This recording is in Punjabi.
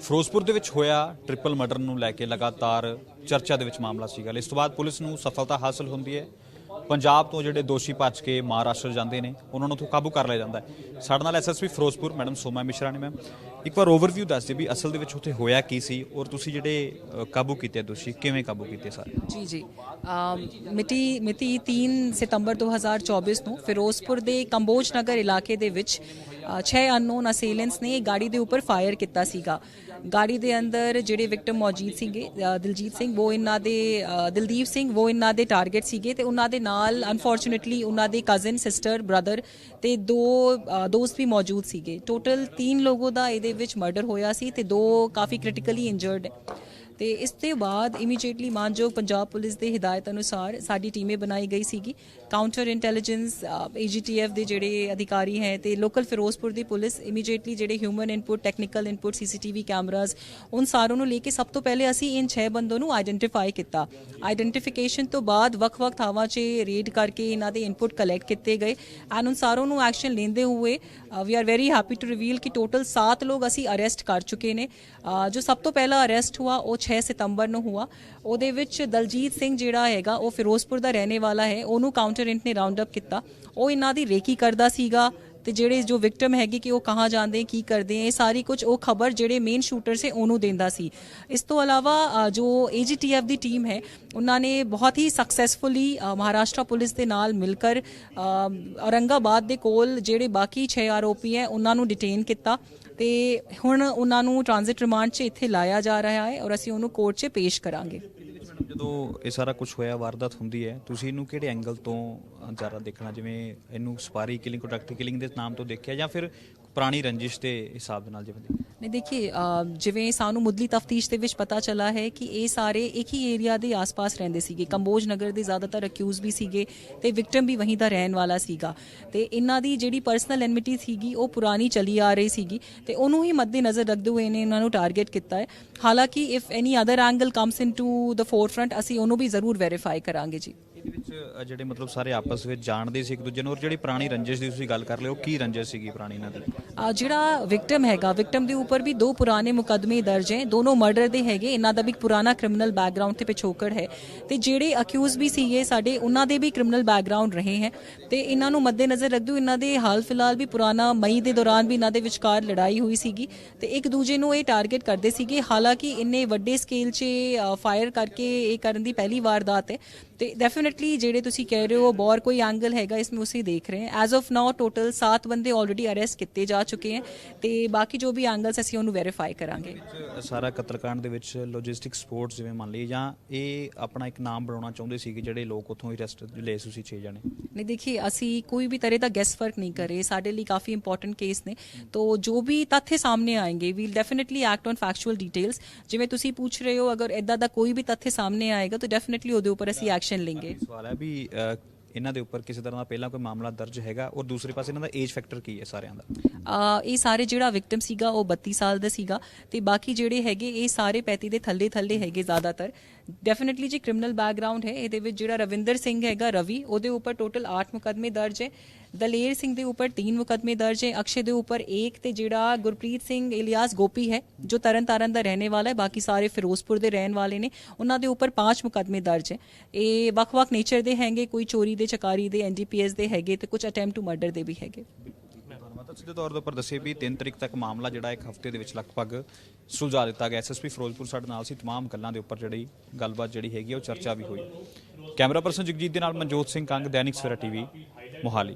ਫਿਰੋਜ਼ਪੁਰ ਦੇ ਵਿੱਚ ਹੋਇਆ ਟ੍ਰਿਪਲ ਮਰਡਰ ਨੂੰ ਲੈ ਕੇ ਲਗਾਤਾਰ ਚਰਚਾ ਦੇ ਵਿੱਚ ਮਾਮਲਾ ਸੀਗਾ। ਇਸ ਤੋਂ ਬਾਅਦ ਪੁਲਿਸ ਨੂੰ ਸਫਲਤਾ ਹਾਸਲ ਹੁੰਦੀ ਹੈ। ਪੰਜਾਬ ਤੋਂ ਜਿਹੜੇ ਦੋਸ਼ੀ ਭੱਜ ਕੇ ਮਹਾਰਾਸ਼ਟਰ ਜਾਂਦੇ ਨੇ ਉਹਨਾਂ ਨੂੰ ਉੱਥੋਂ ਕਾਬੂ ਕਰ ਲਿਆ ਜਾਂਦਾ ਹੈ। ਸਾਡੇ ਨਾਲ ਐਸਐਸਪੀ ਫਿਰੋਜ਼ਪੁਰ ਮੈਡਮ ਸੋਮਾ ਮਿਸ਼ਰਾ ਨੇ ਮੈਮ। ਇੱਕ ਵਾਰ ਓਵਰਵਿਊ ਦੱਸ ਦਿਓ ਵੀ ਅਸਲ ਦੇ ਵਿੱਚ ਉੱਥੇ ਹੋਇਆ ਕੀ ਸੀ ਔਰ ਤੁਸੀਂ ਜਿਹੜੇ ਅ, ਕਾਬੂ ਕੀਤੇ ਦੋਸ਼ੀ ਕਿਵੇਂ ਕਾਬੂ ਕੀਤੇ ਸਾਰੇ? ਜੀ ਜੀ। ਅਮ ਮਿਤੀ ਮਿਤੀ 3 ਸਤੰਬਰ 2024 ਨੂੰ ਫਿਰੋਜ਼ਪੁਰ ਦੇ ਕੰਬੋਜ ਨਗਰ ਇਲਾਕੇ ਦੇ ਵਿੱਚ 6 ਅਨਨੋਨ ਅਸੇਲੈਂਟਸ ਨੇ ਗਾੜੀ ਦੇ ਉੱਪਰ ਫਾਇਰ ਕੀਤਾ ਸੀਗਾ। ਗਾੜੀ ਦੇ ਅੰਦਰ ਜਿਹੜੇ ਵਿਕਟਮ ਮੌਜੂਦ ਸੀਗੇ ਦਿਲਜੀਤ ਸਿੰਘ, ਉਹ ਇਹਨਾਂ ਦੇ ਦਿਲਦੀਪ ਸਿੰਘ, ਉਹ ਇਹਨਾਂ ਦੇ ਟਾਰਗੇਟ ਸੀਗੇ ਤੇ ਉਹਨਾਂ ਦੇ ਨਾਲ ਅਨਫੋਰਚੂਨੇਟਲੀ ਉਹਨਾਂ ਦੇ ਕਜ਼ਨ ਸਿਸਟਰ ਬ੍ਰਦਰ ਤੇ ਦੋ ਦੋਸਤ ਵੀ ਮੌਜੂਦ ਸੀਗੇ। ਟੋਟਲ 3 ਲੋਗੋ ਦਾ ਇਹਦੇ ਵਿੱਚ ਮਰਡਰ ਹੋਇਆ ਸੀ ਤੇ ਦੋ ਕਾਫੀ ਕ੍ਰਿਟੀਕਲੀ ਇੰਜਰਡ ਹੈ। ਤੇ ਇਸ ਤੋਂ ਬਾਅਦ ਇਮੀਡੀਏਟਲੀ ਮਾਨਯੋਗ ਪੰਜਾਬ ਪੁਲਿਸ ਦੇ ਹਦਾਇਤ ਅਨੁਸਾਰ ਸਾਡੀ ਟੀਮੇ ਬਣਾਈ ਗਈ ਸੀਗੀ। ਕਾਊਂਟਰ ਇੰਟੈਲੀਜੈਂਸ ਏਜੀਟੀਐਫ ਦੇ ਜਿਹੜੇ ਅਧਿਕਾਰੀ ਹੈ ਤੇ ਲੋਕਲ ਫਿਰੋਜ਼ਪੁਰ ਦੀ ਪੁਲਿਸ ਇਮੀਡੀਏਟਲੀ ਜਿਹੜੇ human input technical input CCTV cameras ਉਨ ਸਾਰਿਆਂ ਨੂੰ ਲੈ ਕੇ ਸਭ ਤੋਂ ਪਹਿਲੇ ਅਸੀਂ ਇਨ 6 ਬੰਦੋਂ ਨੂੰ ਆਇਡੈਂਟੀਫਾਈ ਕੀਤਾ। ਆਇਡੈਂਟੀਫਿਕੇਸ਼ਨ ਤੋਂ ਬਾਅਦ ਵੱਖ-ਵੱਖ ਥਾਵਾਂ 'ਚ ਰੇਡ ਕਰਕੇ ਇਹਨਾਂ ਦੇ ਇਨਪੁਟ ਕਲੈਕਟ ਕੀਤੇ ਗਏ ਐਂਡ ਉਨ ਸਾਰਿਆਂ ਨੂੰ ਐਕਸ਼ਨ ਲੈਂਦੇ ਹੋਏ we are very happy to reveal ਕਿ ਟੋਟਲ 7 ਲੋਕ ਅਸੀਂ ਅਰੈਸਟ ਕਰ ਚੁੱਕੇ ਨੇ। ਜੋ ਸਭ ਤੋਂ ਪਹਿਲਾ ਅਰੈਸਟ ਹੁਆ ਉਹ 6 ਸਤੰਬਰ ਨੂੰ ਹੋਇਆ ਉਹਦੇ ਵਿੱਚ ਦਲਜੀਤ ਸਿੰਘ ਜਿਹੜਾ ਹੈਗਾ, ਉਹ ਫਿਰੋਜ਼ਪੁਰ ਦਾ ਰਹਿਣੇ ਵਾਲਾ ਹੈ। ਉਹਨੂੰ ਕਾਊਂਟਰ ਇੰਟ ਨੇ ਰਾਉਂਡ ਅਪ ਕੀਤਾ। ਉਹ ਇਹਨਾਂ ਦੀ ਰੇਕੀ ਕਰਦਾ ਸੀਗਾ। ਤੇ ਜਿਹੜੇ ਜੋ ਵਿਕਟਮ ਹੈਗੇ ਕਿ ਉਹ ਕਹਾਂ ਜਾਂਦੇ ਕੀ ਕਰਦੇ ਇਹ ਸਾਰੀ ਕੁਝ ਉਹ ਖਬਰ ਜਿਹੜੇ ਮੇਨ ਸ਼ੂਟਰ ਸੇ ਉਹਨੂੰ ਦਿੰਦਾ ਸੀ। ਇਸ ਤੋਂ ਇਲਾਵਾ ਅ, ਜੋ ਏਜੀਟੀਐਫ ਦੀ ਟੀਮ ਹੈ ਉਹਨਾਂ ਨੇ ਬਹੁਤ ਹੀ ਸਕਸੈਸਫੁਲੀ ਮਹਾਰਾਸ਼ਟਰ ਪੁਲਿਸ ਦੇ ਨਾਲ ਮਿਲ ਕਰ ਔਰੰਗਾਬਾਦ ਦੇ ਕੋਲ ਜਿਹੜੇ ਬਾਕੀ 6 ਆਰੋਪੀ ਹੈ ਉਹਨਾਂ ਨੂੰ ਡਿਟੇਨ ਕੀਤਾ ਤੇ ਹੁਣ ਉਹਨਾਂ ਨੂੰ ਟ੍ਰਾਂਜ਼ਿਟ ਰਿਮਾਂਡ 'ਚ ਇੱਥੇ ਲਾਇਆ ਜਾ ਰਿਹਾ ਹੈ ਔਰ ਅਸੀਂ ਉਹਨੂੰ ਕੋਰਟ 'ਚ ਪੇਸ਼ ਕਰਾਂਗੇ। ਜਦੋਂ ਇਹ ਸਾਰਾ ਕੁਝ ਹੋਇਆ, ਵਾਰਦਾਤ ਹੁੰਦੀ ਹੈ, ਤੁਸੀਂ ਇਹਨੂੰ ਕਿਹੜੇ ਐਂਗਲ ਤੋਂ ਜ਼ਿਆਦਾ ਦੇਖਣਾ? ਜਿਵੇਂ ਇਹਨੂੰ ਸਪਾਰੀ ਕਿਲਿੰਗ ਕੰਟਰੈਕਟ ਕਿਲਿੰਗ ਦੇ ਨਾਮ ਤੋਂ ਦੇਖਿਆ ਜਾਂ ਫਿਰ ਪੁਰਾਣੀ ਰੰਜਿਸ਼ ਦੇ ਹਿਸਾਬ ਦੇ ਨਾਲ ਜਿਵੇਂ ਦੇਖਿਆ? ਨਹੀਂ, ਦੇਖੀਏ ਜਿਵੇਂ ਸਾਨੂੰ ਮੁੱਢਲੀ ਤਫਤੀਸ਼ ਦੇ ਵਿੱਚ ਪਤਾ ਚੱਲਾ ਹੈ ਕਿ ਇਹ ਸਾਰੇ ਇੱਕ ਹੀ ਏਰੀਆ ਦੇ ਆਸ-ਪਾਸ ਰਹਿੰਦੇ ਸੀਗੇ। ਕੰਬੋਜ ਨਗਰ ਦੇ ਜ਼ਿਆਦਾਤਰ ਅਕਿਊਜ਼ ਵੀ ਸੀਗੇ ਤੇ ਵਿਕਟਮ ਵੀ ਵਹੀਂ ਦਾ ਰਹਿਣ ਵਾਲਾ ਸੀਗਾ। ਤੇ ਇਹਨਾਂ ਦੀ ਜਿਹੜੀ ਪਰਸਨਲ ਐਨਮਿਟੀ ਸੀਗੀ, ਉਹ ਪੁਰਾਣੀ ਚਲੀ ਆ ਰਹੀ ਸੀਗੀ ਤੇ ਉਹਨੂੰ ਹੀ ਮੱਦੇ ਨਜ਼ਰ ਰੱਖਦੇ ਹੋਏ ਨੇ ਇਹਨਾਂ ਨੂੰ ਟਾਰਗੇਟ ਕੀਤਾ ਹੈ। ਹਾਲਾਂਕਿ if any other angle comes into the forefront ਅਸੀਂ ਉਹਨੂੰ ਵੀ ਜ਼ਰੂਰ ਵੈਰੀਫਾਈ ਕਰਾਂਗੇ ਜੀ। ਇਹਦੇ ਵਿੱਚ ਅ, ਜਿਹੜੇ ਮਤਲਬ ਸਾਰੇ ਆਪਸ ਵਿੱਚ ਜਾਣਦੇ ਸੀ ਇੱਕ ਦੂਜੇ ਨੂੰ ਔਰ ਜਿਹੜੀ ਪੁਰਾਣੀ ਰੰਜਿਸ਼ ਦੀ ਤੁਸੀਂ ਗੱਲ ਕਰ ਲਿਓ ਕੀ ਰੰਜਿਸ਼ ਸੀਗੀ ਪੁਰਾਣੀ ਇਹਨਾਂ ਦੀ? ਅ, ਜਿਹੜਾ ਵਿਕਟਮ ਹੈਗਾ ਵਿਕਟਮ ਦੇ ਉੱਪਰ ਵੀ ਦੋ ਪੁਰਾਣੇ ਮੁਕੱਦਮੇ ਦਰਜ ਹੈ। ਦੋਨੋਂ ਮਰਡਰ ਦੇ ਹੈਗੇ ਇਹਨਾਂ ਦਾ ਵੀ ਇੱਕ ਪੁਰਾਣਾ ਕ੍ਰਿਮੀਨਲ ਬੈਕਗ੍ਰਾਉਂਡ ਤੇ ਪਿਛੋਕੜ ਹੈ। ਤੇ ਜਿਹੜੇ ਅਕਿਊਜ਼ ਵੀ ਸੀਗੇ ਸਾਡੇ ਉਹਨਾਂ ਦੇ ਵੀ ਕ੍ਰਿਮੀਨਲ ਬੈਕਗ੍ਰਾਉਂਡ ਰਹੇ ਹੈ। ਤੇ ਇਹਨਾਂ ਨੂੰ ਮੱਦੇਨਜ਼ਰ ਰੱਖਦੇ ਹੋਏ ਇਹਨਾਂ ਦੇ ਹਾਲ ਫਿਲਹਾਲ ਵੀ ਪੁਰਾਣਾ ਮਈ ਦੇ ਦੌਰਾਨ ਵੀ ਇਹਨਾਂ ਦੇ ਵਿਚਕਾਰ ਲੜਾਈ ਹੋਈ ਸੀਗੀ। ਤੇ ਇੱਕ ਦੂਜੇ ਨੂੰ ਇਹ ਟਾਰਗੇਟ ਕਰਦੇ ਸੀਗੇ। ਹਾਲਾਂਕਿ ਇੰਨੇ ਵੱਡੇ ਸਕੇਲ 'ਚ ਫਾਇਰ ਕਰਕੇ ਇਹ ਕਰਨ ਦੀ ਪਹਿਲੀ ਵਾਰਦਾਤ ਹੈ। ਤੇ ਡੈਫੀਨਿਟਲੀ ਡੈਫੀਨਿਟਲੀ ਜਿਹੜੇ ਤੁਸੀਂ ਕਹਿ ਰਹੇ ਹੋ ਬੋਰ ਕੋਈ ਐਂਗਲ ਹੈਗਾ ਇਸ ਨੂੰ ਅਸੀਂ ਦੇਖ ਰਹੇ ਹਾਂ। ਐਜ਼ ਆਫ ਨਾਓ ਟੋਟਲ 7 ਬੰਦੇ ਆਲਰੇਡੀ ਅਰੈਸਟ ਕੀਤੇ ਜਾ ਚੁੱਕੇ ਹੈ ਤੇ ਬਾਕੀ ਜੋ ਵੀ ਐਂਗਲਸ ਅਸੀਂ ਉਹਨੂੰ ਵੈਰੀਫਾਈ ਕਰਾਂਗੇ। ਸਾਰਾ ਕਤਲकांड ਦੇ ਵਿੱਚ ਲੌਜਿਸਟਿਕ ਸਪੋਰਟਸ ਜਿਵੇਂ ਮੰਨ ਲਈ ਜਾਂ ਇਹ ਆਪਣਾ ਇੱਕ ਨਾਮ ਬਣਾਉਣਾ ਚਾਹੁੰਦੇ ਸੀ ਕਿ ਜਿਹੜੇ ਲੋਕ ਉਥੋਂ ਹੀ ਅਰੈਸਟ ਲਏ ਸੀ 6 ਜਣੇ? ਨਹੀਂ ਦੇਖੀ ਅਸੀਂ ਕੋਈ ਵੀ ਤਰ੍ਹਾਂ ਦਾ ਗੈਸ ਵਰਕ ਨਹੀਂ ਕਰੇ। ਸਾਡੇ ਲਈ ਕਾਫੀ ਇੰਪੋਰਟੈਂਟ ਕੇਸ ਨੇ। ਤੋ ਜੋ ਵੀ ਤੱਥੇ ਸਾਹਮਣੇ ਆਏਗੇ we definitely act on factual details ਜਿਵੇਂ ਤੁਸੀਂ ਪੁੱਛ ਰਹੇ ਹੋ ਅਗਰ ਇਦਾਂ ਦਾ ਕੋਈ ਵੀ ਤੱਥੇ ਸਾਹਮਣੇ ਆਏਗਾ ਤਾਂ ਡੈਫੀਨਿਟਲੀ ਉਹਦੇ ਉੱਪਰ ਅਸੀਂ ਐਕਸ਼ਨ ਲਵਾਂਗੇ ਸਵਾਲ ਹੈ ਵੀ ਅ, ਇਹਨਾਂ ਦੇ ਉੱਪਰ ਕਿਸੇ ਤਰ੍ਹਾਂ ਦਾ ਪਹਿਲਾਂ ਕੋਈ ਮਾਮਲਾ ਦਰਜ ਹੈਗਾ ਔਰ ਦੂਸਰੇ ਪਾਸੇ ਇਹਨਾਂ ਦਾ ਏਜ ਫੈਕਟਰ ਕੀ ਹੈ ਸਾਰਿਆਂ ਦਾ? ਅ, ਇਹ ਸਾਰੇ ਜਿਹੜਾ ਵਿਕਟਮ ਸੀਗਾ ਉਹ 32 ਸਾਲ ਦਾ ਸੀਗਾ ਤੇ ਬਾਕੀ ਜਿਹੜੇ ਹੈਗੇ ਇਹ ਸਾਰੇ 35 ਦੇ ਥੱਲੇ ਥੱਲੇ ਹੈਗੇ ਜ਼ਿਆਦਾਤਰ। ਡੈਫੀਨਿਟਲੀ ਜੀ ਕ੍ਰਿਮੀਨਲ ਬੈਕਗ੍ਰਾਉਂਡ ਹੈ ਇਹਦੇ ਵਿੱਚ ਜਿਹੜਾ ਰਵਿੰਦਰ ਸਿੰਘ ਹੈਗਾ ਰਵੀ ਉਹਦੇ ਉੱਪਰ ਟੋਟਲ 8 ਮੁਕਦਮੇ ਦਰਜ ਹੈ। ਦਲੇਰ ਸਿੰਘ ਦੇ ਉੱਪਰ 3 ਮੁਕਦਮੇ ਦਰਜ ਹੈ ਅਕਸ਼ੇ ਦੇ ਉੱਪਰ 1 ਤੇ ਜਿਹੜਾ ਗੁਰਪ੍ਰੀਤ ਸਿੰਘ ਇਲਿਆਸ ਗੋਪੀ ਹੈ ਜੋ ਤਰਨਤਾਰਨ ਦਾ ਰਹਿਣੇ ਵਾਲਾ ਹੈ ਬਾਕੀ ਸਾਰੇ ਫਿਰੋਜ਼ਪੁਰ ਦੇ ਰਹਿਣ ਵਾਲੇ ਨੇ ਉਹਨਾਂ ਦੇ ਉੱਪਰ 5 ਮੁਕਦਮੇ ਦਰਜ ਹੈ ਇਹ ਵੱਖ-ਵੱਖ ਨੇਚਰ ਦੇ ਹੈਗੇ ਕੋਈ ਚੋਰੀ ਦੇ ਚਕਾਰੀ ਦੇ ਐਨਡੀਪੀਐਸ ਦੇ ਹੈਗੇ ਤੇ ਕੁਝ ਅਟੈਂਪਟ ਟੂ ਮਰਡਰ ਦੇ ਵੀ ਹੈਗੇ ਧੰਨਵਾਦ ਸਿੱਧੇ ਤੌਰ ਦੇ ਉੱਪਰ ਦੱਸੇ ਵੀ 3 ਤਰੀਕ ਤੱਕ ਮਾਮਲਾ ਜਿਹੜਾ ਇੱਕ ਹਫਤੇ ਦੇ ਵਿੱਚ ਲਗਭਗ ਸੁਲਝਾ ਦਿੱਤਾ ਗਿਆ ਐਸਐਸਪੀ ਫਿਰੋਜ਼ਪੁਰ ਸਾਡੇ ਨਾਲ ਸੀ तमाम ਗੱਲਾਂ ਦੇ ਉੱਪਰ ਜਿਹੜੀ ਗੱਲਬਾਤ ਜਿਹੜੀ ਹੈਗੀ ਆ, ਉਹ ਚਰਚਾ ਵੀ ਹੋਈ ਕੈਮਰਾ ਪਰਸਨ ਜਗਜੀਤ ਦੇ ਨਾਲ ਮਨਜੋਤ ਸਿੰਘ ਕੰਗ ਦੈਨਿਕ ਸਵੇਰਾ ਟੀਵੀ ਮੋਹਾਲੀ